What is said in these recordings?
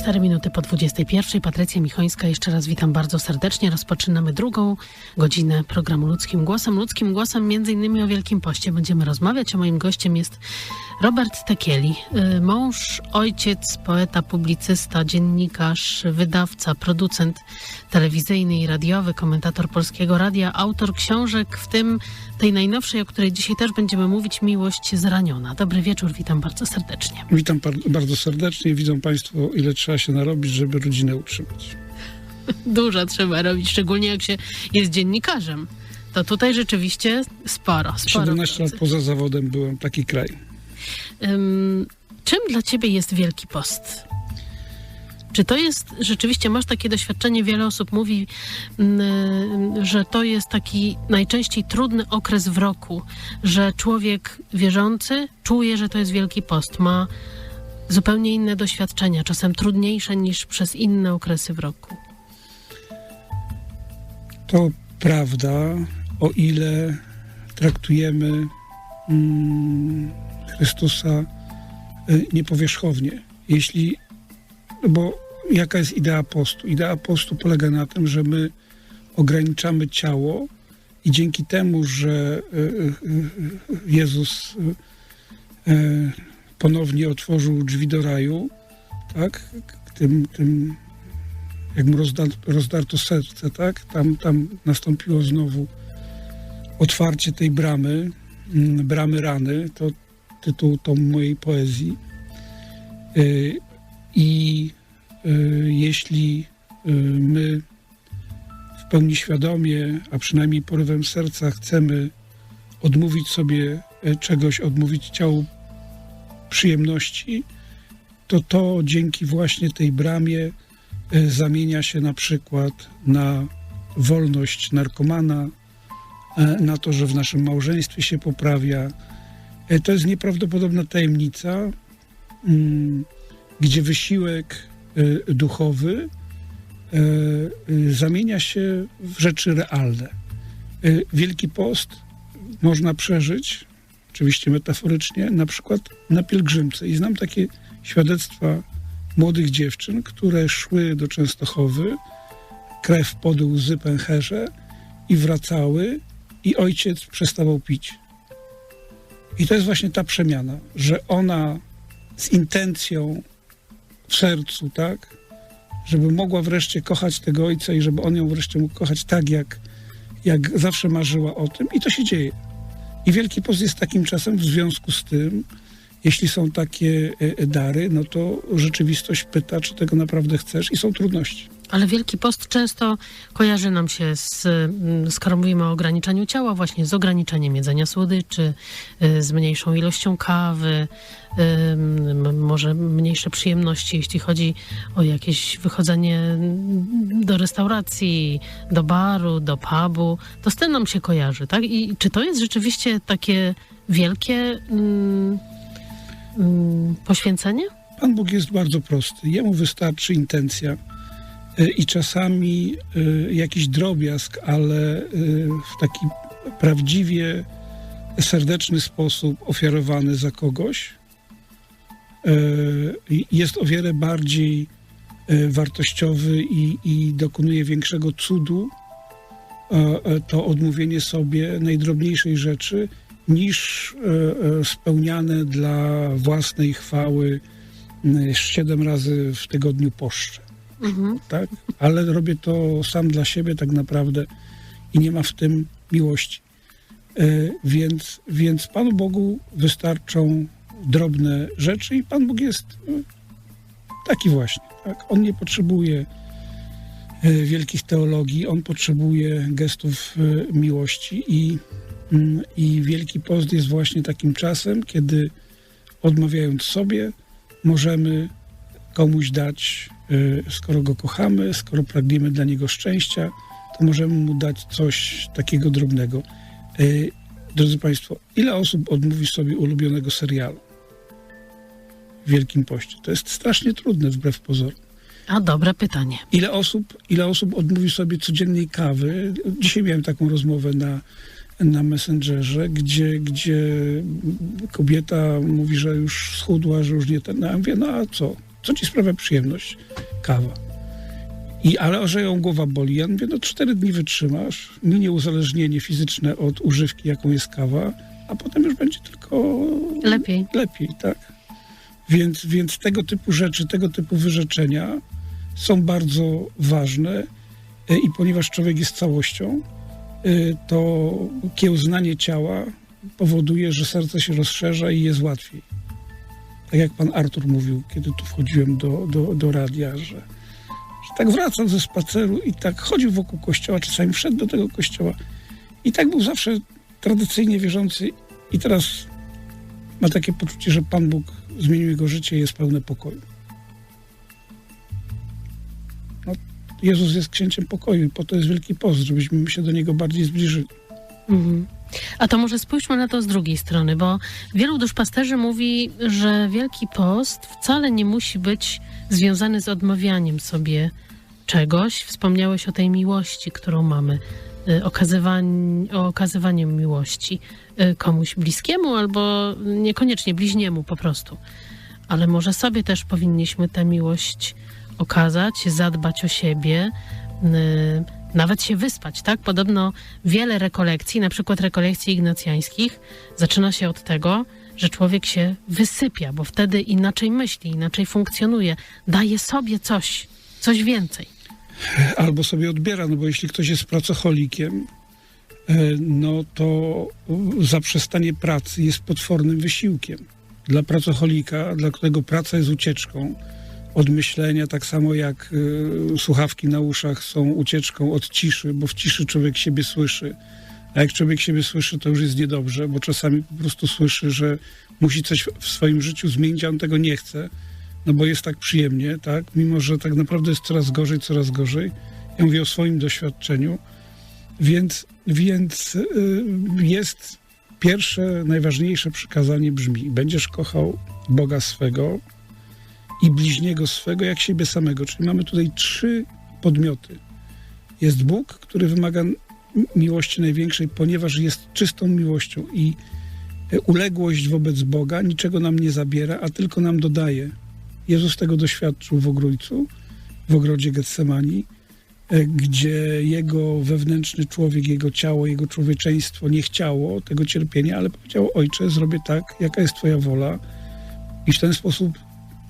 4 minuty po 21. Patrycja Michońska, jeszcze raz witam bardzo serdecznie. Rozpoczynamy drugą godzinę programu Ludzkim Głosem. Ludzkim Głosem między innymi o Wielkim Poście będziemy rozmawiać, a moim gościem jest Robert Tekieli, y, mąż, ojciec, poeta, publicysta, dziennikarz, wydawca, producent telewizyjny i radiowy, komentator Polskiego Radia, autor książek, w tym tej najnowszej, o której dzisiaj też będziemy mówić, Miłość zraniona. Dobry wieczór, witam bardzo serdecznie. Witam bardzo serdecznie. Widzą Państwo, ile trzeba się narobić, żeby rodzinę utrzymać. Dużo trzeba robić, szczególnie jak się jest dziennikarzem. To tutaj rzeczywiście sporo, sporo 17 pracy. lat poza zawodem byłem taki kraj. Ym, czym dla ciebie jest Wielki Post? Czy to jest rzeczywiście, masz takie doświadczenie, wiele osób mówi, mm, że to jest taki najczęściej trudny okres w roku, że człowiek wierzący czuje, że to jest Wielki Post, ma zupełnie inne doświadczenia, czasem trudniejsze niż przez inne okresy w roku. To prawda, o ile traktujemy mm, Chrystusa y, niepowierzchownie. Jeśli, no bo jaka jest idea postu? Idea postu polega na tym, że my ograniczamy ciało i dzięki temu, że y, y, Jezus ponownie otworzył drzwi do raju, tak, tym, tym jak mu rozda, rozdarto serce, tak? Tam, tam nastąpiło znowu otwarcie tej bramy, mm, bramy rany, to tytuł tom mojej poezji. Y, I y, jeśli y, my w pełni świadomie, a przynajmniej porywem serca chcemy odmówić sobie czegoś, odmówić ciału przyjemności, to to dzięki właśnie tej bramie y, zamienia się na przykład na wolność narkomana, e, na to, że w naszym małżeństwie się poprawia. E, To jest nieprawdopodobna tajemnica, mm, gdzie wysiłek duchowy e, zamienia się w rzeczy realne. Wielki Post można przeżyć, oczywiście metaforycznie, na przykład na pielgrzymce. I znam takie świadectwa młodych dziewczyn, które szły do Częstochowy, krew, pody, łzy, pęcherze i wracały i ojciec przestawał pić. I to jest właśnie ta przemiana, że ona z intencją w sercu, tak, żeby mogła wreszcie kochać tego ojca i żeby on ją wreszcie mógł kochać tak, jak, jak zawsze marzyła o tym. I to się dzieje. I Wielki Post jest takim czasem w związku z tym, jeśli są takie e, dary, no to rzeczywistość pyta, czy tego naprawdę chcesz i są trudności. Ale Wielki Post często kojarzy nam się z, mm, skoro mówimy o ograniczaniu ciała, właśnie z ograniczeniem jedzenia słodyczy, y, z mniejszą ilością kawy, może mniejsze przyjemności, jeśli chodzi o jakieś wychodzenie mm, do restauracji, do baru, do pubu. To z tym nam się kojarzy, tak? I czy to jest rzeczywiście takie wielkie mm, mm, poświęcenie? Pan Bóg jest bardzo prosty. Jemu wystarczy intencja i czasami y, jakiś drobiazg, ale y, w taki prawdziwie serdeczny sposób ofiarowany za kogoś y, jest o wiele bardziej y, wartościowy i, i dokonuje większego cudu to odmówienie sobie najdrobniejszej rzeczy niż spełniane dla własnej chwały siedem razy w tygodniu poszczę, Mhm. tak? Ale robię to sam dla siebie tak naprawdę i nie ma w tym miłości. E, Więc, więc Panu Bogu wystarczą drobne rzeczy i Pan Bóg jest e, taki właśnie. Tak? On nie potrzebuje e, wielkich teologii, on potrzebuje gestów miłości i, mm, i Wielki Post jest właśnie takim czasem, kiedy odmawiając sobie, możemy komuś dać, skoro go kochamy, skoro pragniemy dla niego szczęścia, to możemy mu dać coś takiego drobnego. E, Drodzy Państwo, ile osób odmówi sobie ulubionego serialu w Wielkim Poście? To jest strasznie trudne wbrew pozorom. A dobre pytanie. Ile osób, ile osób odmówi sobie codziennej kawy? Dzisiaj miałem taką rozmowę na, na Messengerze, gdzie, gdzie kobieta mówi, że już schudła, że już nie ten. No ja mówię, no a co? Co ci sprawia przyjemność? Kawa. I, ale że ją głowa boli. Ja mówię, no cztery dni wytrzymasz, minie uzależnienie fizyczne od używki, jaką jest kawa, a potem już będzie tylko Lepiej. lepiej, tak? Więc, więc tego typu rzeczy, tego typu wyrzeczenia są bardzo ważne e, i ponieważ człowiek jest całością, e, to kiełznanie ciała powoduje, że serce się rozszerza i jest łatwiej. Tak jak pan Artur mówił, kiedy tu wchodziłem do, do, do radia, że, że tak wracał ze spaceru i tak chodził wokół kościoła, czasami wszedł do tego kościoła i tak był zawsze tradycyjnie wierzący i teraz ma takie poczucie, że Pan Bóg zmienił jego życie i jest pełne pokoju. No, Jezus jest księciem pokoju i po to jest Wielki Post, żebyśmy się do Niego bardziej zbliżyli. Mhm. A to może spójrzmy na to z drugiej strony, bo wielu duszpasterzy mówi, że Wielki Post wcale nie musi być związany z odmawianiem sobie czegoś. Wspomniałeś o tej miłości, którą mamy, y, o okazywaniu miłości y, komuś bliskiemu albo niekoniecznie bliźniemu po prostu. Ale może sobie też powinniśmy tę miłość okazać, zadbać o siebie, y, nawet się wyspać, tak? Podobno wiele rekolekcji, na przykład rekolekcji ignacjańskich, zaczyna się od tego, że człowiek się wysypia, bo wtedy inaczej myśli, inaczej funkcjonuje, daje sobie coś, coś więcej. Albo sobie odbiera, no bo jeśli ktoś jest pracocholikiem, e, no to zaprzestanie pracy jest potwornym wysiłkiem. Dla pracocholika, dla którego praca jest ucieczką od myślenia, tak samo jak y, słuchawki na uszach są ucieczką od ciszy, bo w ciszy człowiek siebie słyszy. A jak człowiek siebie słyszy, to już jest niedobrze, bo czasami po prostu słyszy, że musi coś w swoim życiu zmienić, a on tego nie chce, no bo jest tak przyjemnie, tak? Mimo, że tak naprawdę jest coraz gorzej, coraz gorzej. Ja mówię o swoim doświadczeniu. Więc, więc y, jest pierwsze, najważniejsze przykazanie brzmi: będziesz kochał Boga swego i bliźniego swego jak siebie samego. Czyli mamy tutaj trzy podmioty. Jest Bóg, który wymaga miłości największej, ponieważ jest czystą miłością i uległość wobec Boga niczego nam nie zabiera, a tylko nam dodaje. Jezus tego doświadczył w ogrójcu, w ogrodzie Getsemani, gdzie jego wewnętrzny człowiek, jego ciało, jego człowieczeństwo nie chciało tego cierpienia, ale powiedział: Ojcze, zrobię tak, jaka jest Twoja wola. I w ten sposób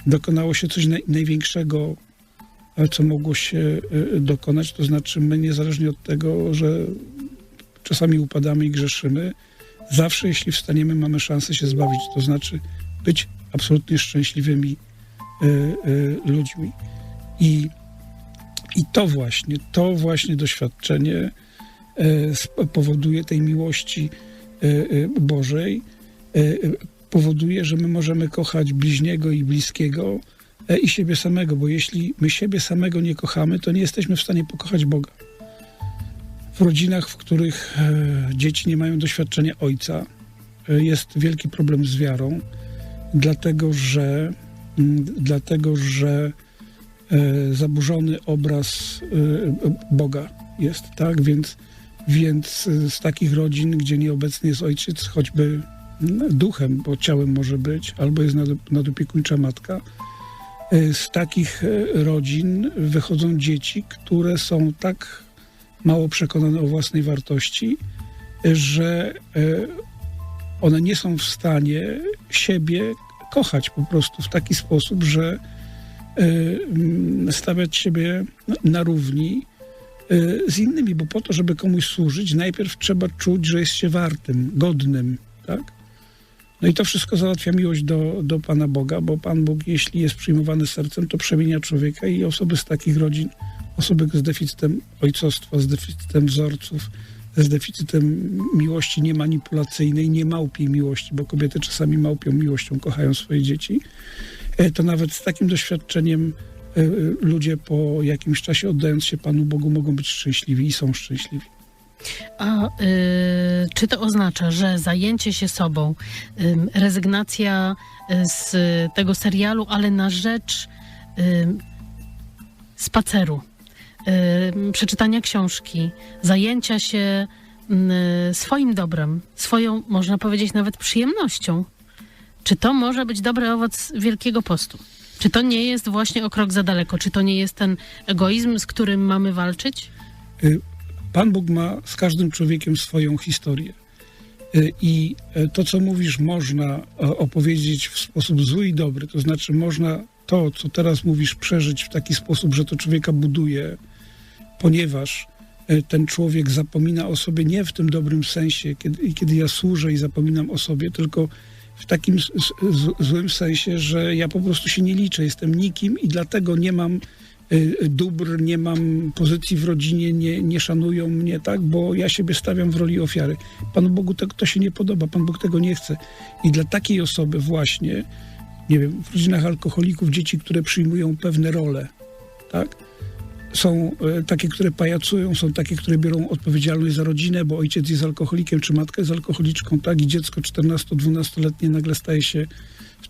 dokonało się coś naj, największego, co mogło się dokonać. To znaczy, my niezależnie od tego, że czasami upadamy i grzeszymy, zawsze, jeśli wstaniemy, mamy szansę się zbawić. To znaczy, być absolutnie szczęśliwymi y, ludźmi. I, I to właśnie, to właśnie doświadczenie powoduje tej miłości Bożej, powoduje, że my możemy kochać bliźniego i bliskiego i siebie samego, bo jeśli my siebie samego nie kochamy, to nie jesteśmy w stanie pokochać Boga. W rodzinach, w których dzieci nie mają doświadczenia ojca, jest wielki problem z wiarą, dlatego że, dlatego, że zaburzony obraz Boga jest, tak? Więc, więc z takich rodzin, gdzie nieobecny jest ojciec, choćby duchem, bo ciałem może być, albo jest nadopiekuńcza matka. Z takich rodzin wychodzą dzieci, które są tak mało przekonane o własnej wartości, że one nie są w stanie siebie kochać po prostu w taki sposób, że stawiać siebie na równi z innymi, bo po to, żeby komuś służyć, najpierw trzeba czuć, że jest się wartym, godnym, tak? No i to wszystko załatwia miłość do, do Pana Boga, bo Pan Bóg, jeśli jest przyjmowany sercem, to przemienia człowieka i osoby z takich rodzin, osoby z deficytem ojcostwa, z deficytem wzorców, z deficytem miłości niemanipulacyjnej, nie małpiej miłości, bo kobiety czasami małpią miłością kochają swoje dzieci, to nawet z takim doświadczeniem ludzie po jakimś czasie oddając się Panu Bogu mogą być szczęśliwi i są szczęśliwi. A y, czy to oznacza, że zajęcie się sobą, y, rezygnacja z tego serialu, ale na rzecz y, spaceru, przeczytania książki, zajęcia się swoim dobrem, swoją, można powiedzieć, nawet przyjemnością, czy to może być dobry owoc Wielkiego Postu? Czy to nie jest właśnie o krok za daleko? Czy to nie jest ten egoizm, z którym mamy walczyć? Pan Bóg ma z każdym człowiekiem swoją historię. Y, I y, to, co mówisz, można e, opowiedzieć w sposób zły i dobry. To znaczy, można to, co teraz mówisz, przeżyć w taki sposób, że to człowieka buduje, ponieważ e, ten człowiek zapomina o sobie nie w tym dobrym sensie, kiedy, kiedy ja służę i zapominam o sobie, tylko w takim z, z, złym sensie, że ja po prostu się nie liczę, jestem nikim i dlatego nie mam dóbr, nie mam pozycji w rodzinie, nie, nie szanują mnie, tak, bo ja siebie stawiam w roli ofiary. Panu Bogu to, to się nie podoba, Pan Bóg tego nie chce. I dla takiej osoby właśnie, nie wiem, w rodzinach alkoholików dzieci, które przyjmują pewne role, tak, są e, takie, które pajacują, są takie, które biorą odpowiedzialność za rodzinę, bo ojciec jest alkoholikiem, czy matka jest alkoholiczką, tak, i dziecko 14-12-letnie nagle staje się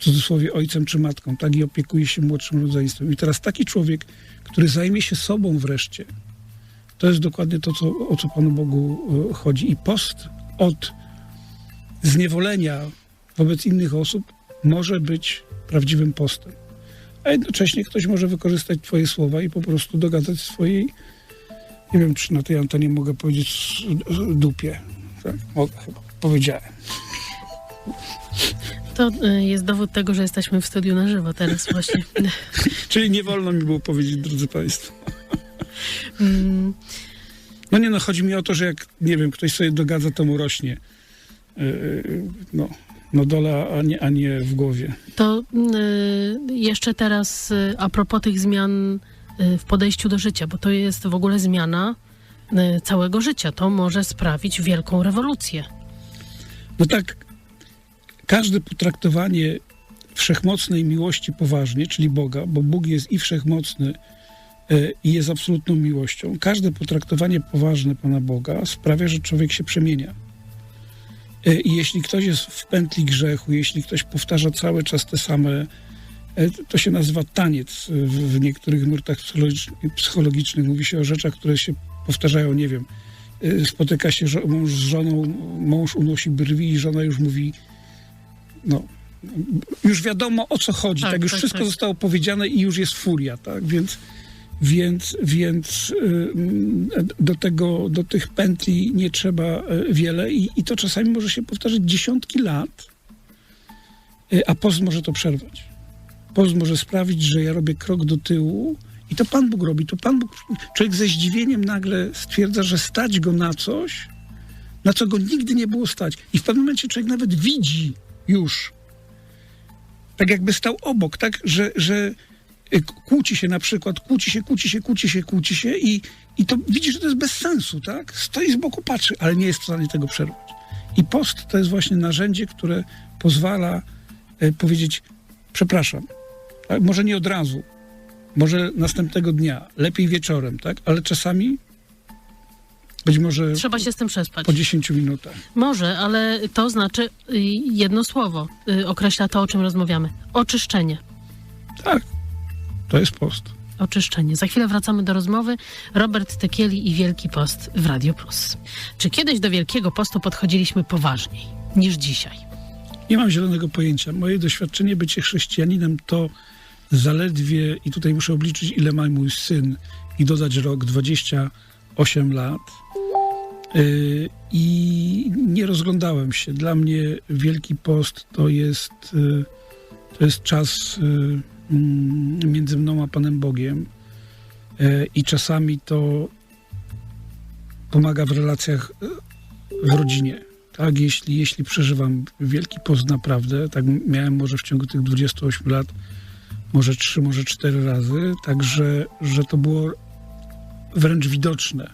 cudzysłowie ojcem czy matką, tak, i opiekuje się młodszym rodzeństwem. I teraz taki człowiek, który zajmie się sobą wreszcie, to jest dokładnie to, co, o co Panu Bogu e, chodzi. I post od zniewolenia wobec innych osób może być prawdziwym postem a jednocześnie ktoś może wykorzystać twoje słowa i po prostu dogadać swojej, nie wiem, czy na tej antenie mogę powiedzieć dupie. Tak, mogę chyba. Powiedziałem. To y, jest dowód tego, że jesteśmy w studiu na żywo teraz właśnie. Czyli nie wolno mi było powiedzieć, drodzy Państwo. Mm, No nie no, chodzi mi o to, że jak, nie wiem, ktoś sobie dogadza, to mu rośnie. Yy, no, no dola, a nie, a nie w głowie. To y, jeszcze teraz y, a propos tych zmian y, w podejściu do życia, bo to jest w ogóle zmiana y, całego życia. To może sprawić wielką rewolucję. No tak, każde potraktowanie wszechmocnej miłości poważnie, czyli Boga, bo Bóg jest i wszechmocny e, i jest absolutną miłością. Każde potraktowanie poważne Pana Boga sprawia, że człowiek się przemienia. E, I jeśli ktoś jest w pętli grzechu, jeśli ktoś powtarza cały czas te same, e, to się nazywa taniec w, niektórych nurtach psychologicz- psychologicznych. Mówi się o rzeczach, które się powtarzają, nie wiem, spotyka się mąż z żoną, mąż unosi brwi i żona już mówi, no, już wiadomo o co chodzi, tak, Tak, już tak, wszystko tak. zostało powiedziane i już jest furia, tak, więc, więc, więc y, do tego, do tych pętli nie trzeba y, wiele i, i to czasami może się powtarzać dziesiątki lat, y, a post może to przerwać. Post może sprawić, że ja robię krok do tyłu i to Pan Bóg robi. To Pan Bóg, człowiek ze zdziwieniem nagle stwierdza, że stać go na coś, na co go nigdy nie było stać. I w pewnym momencie człowiek nawet widzi już, tak jakby stał obok, tak, że, że y, kłóci się na przykład, kłóci się, kłóci się, kłóci się, kłóci się i, i to widzi, że to jest bez sensu, tak? Stoi z boku, patrzy, ale nie jest w stanie tego przerwać. I post to jest właśnie narzędzie, które pozwala y, powiedzieć, przepraszam, tak? może nie od razu, może następnego dnia, lepiej wieczorem, tak? Ale czasami być może Trzeba się z tym przespać. po 10 minutach. Może, ale to znaczy y, jedno słowo y, określa to, o czym rozmawiamy. Oczyszczenie. Tak, to jest post. Oczyszczenie. Za chwilę wracamy do rozmowy. Robert Tekieli i Wielki Post w Radio Plus. Czy kiedyś do Wielkiego Postu podchodziliśmy poważniej niż dzisiaj? Nie mam zielonego pojęcia. Moje doświadczenie bycie chrześcijaninem to zaledwie, i tutaj muszę obliczyć, ile ma mój syn i dodać rok, 28 lat. Yy, I nie rozglądałem się. Dla mnie Wielki Post to jest, yy, to jest czas yy, mm, między mną a Panem Bogiem. I czasami to pomaga w relacjach w rodzinie. Tak, jeśli, jeśli przeżywam Wielki Post naprawdę, tak miałem może w ciągu tych 28 lat, może trzy, może cztery razy, także, że to było wręcz widoczne.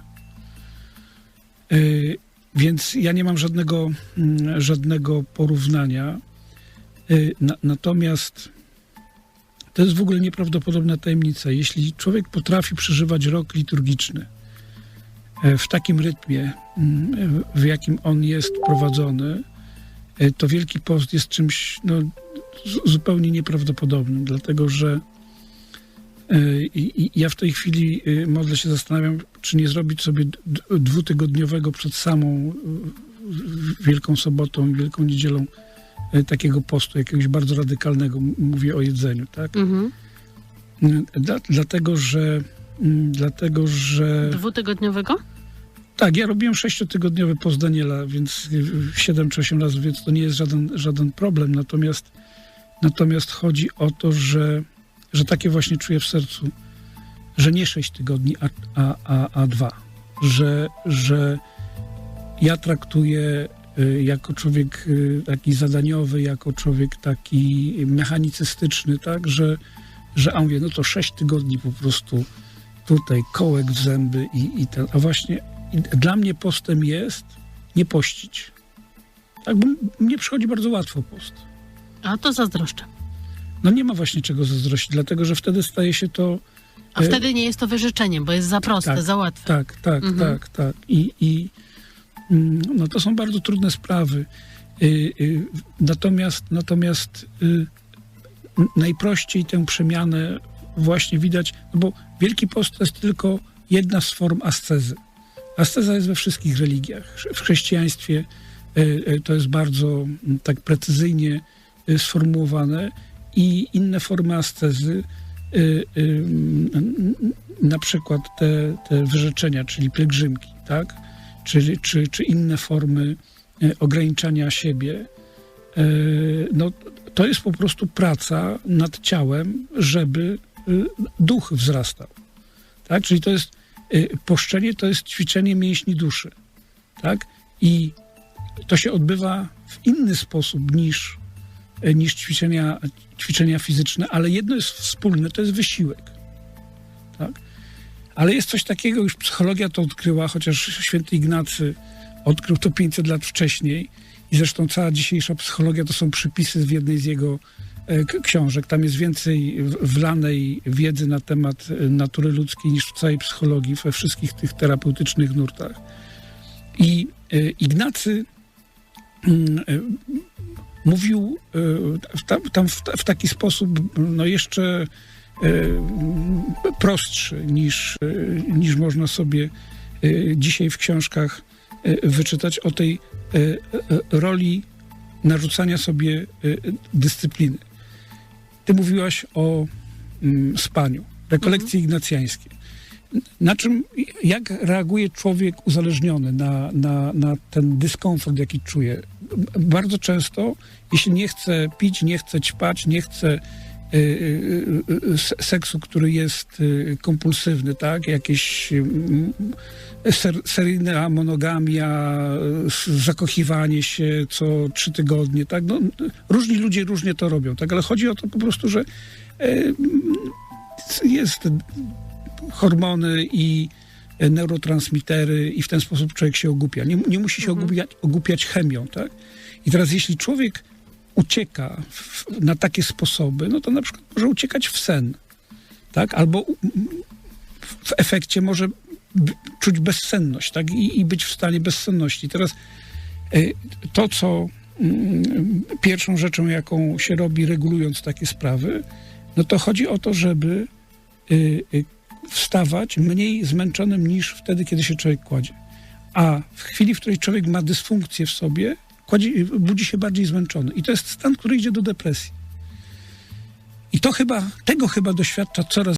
Yy, więc ja nie mam żadnego, mm, żadnego porównania. Na, natomiast to jest w ogóle nieprawdopodobna tajemnica. Jeśli człowiek potrafi przeżywać rok liturgiczny e, w takim rytmie, mm, w jakim on jest prowadzony, to Wielki Post jest czymś no, zupełnie nieprawdopodobnym, dlatego że i, i ja w tej chwili e, modlę się, zastanawiam, czy nie zrobić sobie dwutygodniowego przed samą e, Wielką Sobotą i Wielką Niedzielą takiego postu, jakiegoś bardzo radykalnego, mówię o jedzeniu, tak? Mhm. Dla, dlatego, że mm, dlatego, że Dwutygodniowego? tak, ja robiłem sześciotygodniowy post Daniela, więc y, siedem czy osiem razy, więc to nie jest żaden, żaden problem. Natomiast, natomiast chodzi o to, że, że takie właśnie czuję w sercu, że nie sześć tygodni, a, a, a, a dwa. Że, że ja traktuję y, jako człowiek y, taki zadaniowy, jako człowiek taki mechanicystyczny, tak, że, że a mówię, no to sześć tygodni po prostu tutaj kołek w zęby i, i ten, a właśnie dla mnie postem jest nie pościć. Tak, bo mnie przychodzi bardzo łatwo post. A to zazdroszczę. No nie ma właśnie czego zazdrościć, dlatego że wtedy staje się to A E, wtedy nie jest to wyrzeczeniem, bo jest za proste, tak, za łatwe. Tak, tak, Mhm. tak, tak. I, i mm, no to są bardzo trudne sprawy. Y, y, natomiast natomiast y, najprościej tę przemianę właśnie widać, no bo Wielki Post to jest tylko jedna z form ascezy. Asceza jest we wszystkich religiach. W chrześcijaństwie to jest bardzo mm, tak precyzyjnie sformułowane i inne formy ascezy y, y, na przykład te, te wyrzeczenia, czyli pielgrzymki, tak? Czy, czy, czy inne formy e, ograniczania siebie, no, to jest po prostu praca nad ciałem, żeby y, duch wzrastał. Tak? Czyli to jest y, poszczenie, to jest ćwiczenie mięśni duszy. Tak? I to się odbywa w inny sposób niż, niż ćwiczenia, ćwiczenia fizyczne, ale jedno jest wspólne, to jest wysiłek. Tak? Ale jest coś takiego, już psychologia to odkryła, chociaż święty Ignacy odkrył to 500 lat wcześniej i zresztą cała dzisiejsza psychologia to są przypisy w jednej z jego e, książek. Tam jest więcej wlanej wiedzy na temat e, natury ludzkiej niż w całej psychologii, we wszystkich tych terapeutycznych nurtach. I e, Ignacy mm, mówił e, w, tam, tam w, w taki sposób, no jeszcze e, prostszy niż, e, niż można sobie dzisiaj w książkach wyczytać o tej roli narzucania sobie dyscypliny. Ty mówiłaś o mm, spaniu, rekolekcje ignacjańskie. Na czym, jak reaguje człowiek uzależniony na, na, na ten dyskomfort, jaki czuje? Bardzo często, jeśli nie chce pić, nie chce ćpać, nie chce y, y, y, seksu, który jest kompulsywny, tak? Jakieś ser, seryjna monogamia, zakochiwanie się co trzy tygodnie, tak? No, różni ludzie różnie to robią, tak? Ale chodzi o to po prostu, że jest hormony i neurotransmitery i w ten sposób człowiek się ogłupia. Nie, nie musi się ogłupiać, ogłupiać chemią, tak? I teraz jeśli człowiek ucieka w, na takie sposoby, no to na przykład może uciekać w sen, tak? Albo w efekcie może czuć bezsenność, tak? I, i być w stanie bezsenności. Teraz y, to, co mm, pierwszą rzeczą, jaką się robi, regulując takie sprawy, no to chodzi o to, żeby y, y, wstawać mniej zmęczonym niż wtedy, kiedy się człowiek kładzie. A w chwili, w której człowiek ma dysfunkcję w sobie, kładzie, budzi się bardziej zmęczony. I to jest stan, który idzie do depresji. I to chyba, tego chyba doświadcza coraz